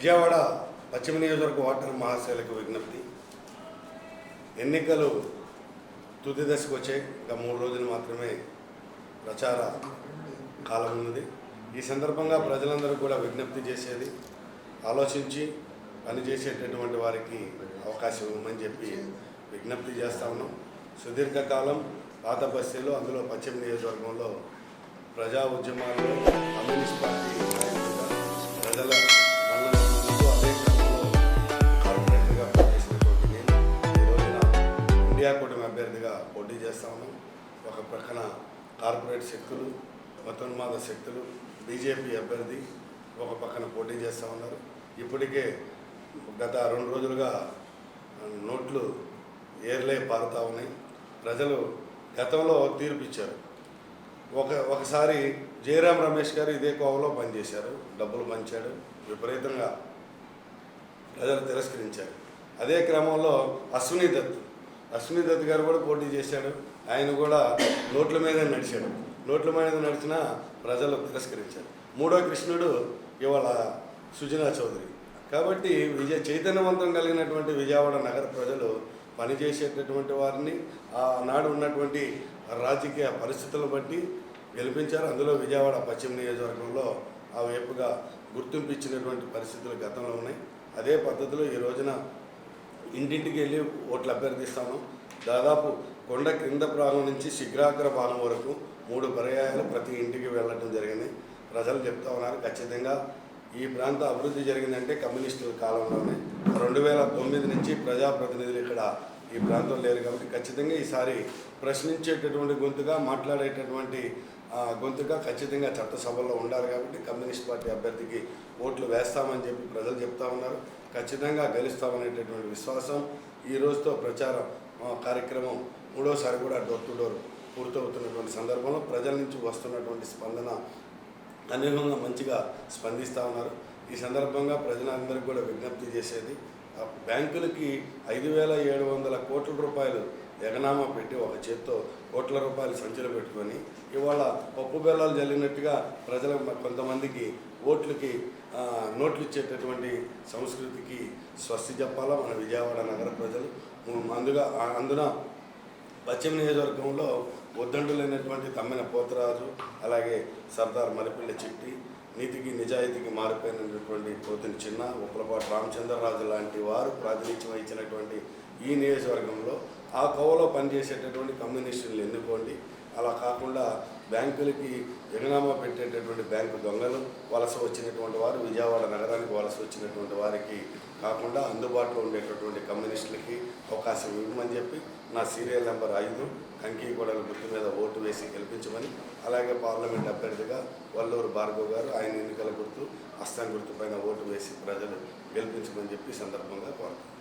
విజయవాడ పశ్చిమ నియోజకవర్గ ఓటర్ మహాశైలకు విజ్ఞప్తి. ఎన్నికలు తుది దశకు వచ్చాయి ఇంకా మూడు రోజులు మాత్రమే ప్రచార కాలం ఉన్నది. ఈ సందర్భంగా ప్రజలందరూ కూడా విజ్ఞప్తి చేసేది ఆలోచించి పనిచేసేటటువంటి వారికి అవకాశం ఇవ్వమని చెప్పి విజ్ఞప్తి చేస్తా ఉన్నాం. సుదీర్ఘకాలం పాత బస్తీలో అందులో పశ్చిమ నియోజకవర్గంలో ప్రజా ఉద్యమాల్లో కమ్యూనిస్ట్ పార్టీ ప్రజల పోటీ చేస్తా ఉన్నాం. ఒక ప్రక్కన కార్పొరేట్ శక్తులు మతోన్మాద శక్తులు బీజేపీ అభ్యర్థి ఒక పక్కన పోటీ చేస్తూ ఉన్నారు. ఇప్పటికే గత రెండు రోజులుగా నోట్లు ఏర్లే పారుతూ ఉన్నాయి. ప్రజలు గతంలో తీర్పు ఇచ్చారు. ఒక ఒకసారి జయరాం రమేష్ గారు ఇదే కోవలో పనిచేశారు. డబ్బులు పంచాడు. విపరీతంగా ప్రజలు తిరస్కరించారు. అదే క్రమంలో అశ్విని దత్ అశ్విని దత్ గారు కూడా పోటీ చేశాడు. ఆయన కూడా నోట్ల మీదే నడిచాడు. నోట్ల మీద నడిచినా ప్రజలు తిరస్కరించారు. మూడో కృష్ణుడు ఇవాళ సుజనా చౌదరి. కాబట్టి విజయ చైతన్యవంతం కలిగినటువంటి విజయవాడ నగర ప్రజలు పనిచేసేటటువంటి వారిని ఆనాడు ఉన్నటువంటి రాజకీయ పరిస్థితులను బట్టి గెలిపించారు. అందులో విజయవాడ పశ్చిమ నియోజకవర్గంలో ఆ వైపుగా గుర్తింపు ఇచ్చినటువంటి పరిస్థితులు గతంలో ఉన్నాయి. అదే పద్ధతిలో ఈ రోజున ఇంటింటికి వెళ్ళి ఓట్లు అభ్యర్థిస్తాను దాదాపు కొండ క్రింద భాగం నుంచి శిఖరాగ్ర భాగం వరకు మూడు పర్యాయాలు ప్రతి ఇంటికి వెళ్ళడం జరిగింది. ప్రజలు చెప్తా ఉన్నారు ఖచ్చితంగా ఈ ప్రాంత అభివృద్ధి జరిగిందంటే కమ్యూనిస్టుల కాలంలోనే. రెండు వేల తొమ్మిది నుంచి ప్రజాప్రతినిధులు ఇక్కడ ఈ ప్రాంతం లేరు కాబట్టి ఖచ్చితంగా ఈసారి ప్రశ్నించేటటువంటి గొంతుగా మాట్లాడేటటువంటి గొంతుగా ఖచ్చితంగా చట్టసభలో ఉండాలి కాబట్టి కమ్యూనిస్ట్ పార్టీ అభ్యర్థికి ఓట్లు వేస్తామని చెప్పి ప్రజలు చెప్తా ఉన్నారు. ఖచ్చితంగా గెలుస్తామనేటటువంటి విశ్వాసం ఈ రోజుతో ప్రచారం కార్యక్రమం మూడోసారి కూడా డోర్ టు డోర్ పూర్తవుతున్నటువంటి సందర్భంలో ప్రజల నుంచి వస్తున్నటువంటి స్పందన అనూహ్యంగా మంచిగా స్పందిస్తూ ఉన్నారు. ఈ సందర్భంగా ప్రజలందరికీ కూడా విజ్ఞప్తి చేసేది బ్యాంకులకి ఐదు వేల ఏడు వందల కోట్ల రూపాయలు ఎగనామా పెట్టి ఒక చేత్తో కోట్ల రూపాయలు సంచులు పెట్టుకొని ఇవాళ పప్పు బెల్లాలు జల్లినట్టుగా ప్రజల కొంతమందికి ఓట్లకి నోట్లు ఇచ్చేటటువంటి సంస్కృతికి స్వస్తి చెప్పాలా మన విజయవాడ నగర ప్రజలు. అందుగా అందున పశ్చిమ నియోజకవర్గంలో ఉద్దండులైనటువంటి తమ్మిన పోతరాజు అలాగే సర్దార్ మరిపిల్ల చెట్టి నీతికి నిజాయితీకి మారిపోయినటువంటి పోతిని చిన్న ఉప్పలపాటి రామచంద్రరాజు లాంటి వారు ప్రాతినిధ్యం వహించినటువంటి ఈ నియోజకవర్గంలో ఆ కోవలో పనిచేసేటటువంటి కమ్యూనిస్టులు ఎన్నుకోండి. అలా కాకుండా బ్యాంకులకి జగనామా పెట్టేటటువంటి బ్యాంకు దొంగలు వలస వచ్చినటువంటి వారు విజయవాడ నగరానికి వలస వచ్చినటువంటి వారికి కాకుండా అందుబాటులో ఉండేటటువంటి కమ్యూనిస్టులకి అవకాశం ఇవ్వమని చెప్పి నా సీరియల్ నెంబర్ ఐదు కంకిగూడల గుర్తు మీద ఓటు వేసి గెలిపించమని అలాగే పార్లమెంట్ అభ్యర్థిగా వల్లూరు భార్గవ్ గారు ఆయన ఎన్నికల గుర్తు అస్తం గుర్తు పైన ఓటు వేసి ప్రజలు గెలిపించమని చెప్పి సందర్భంగా కోరుతున్నాను.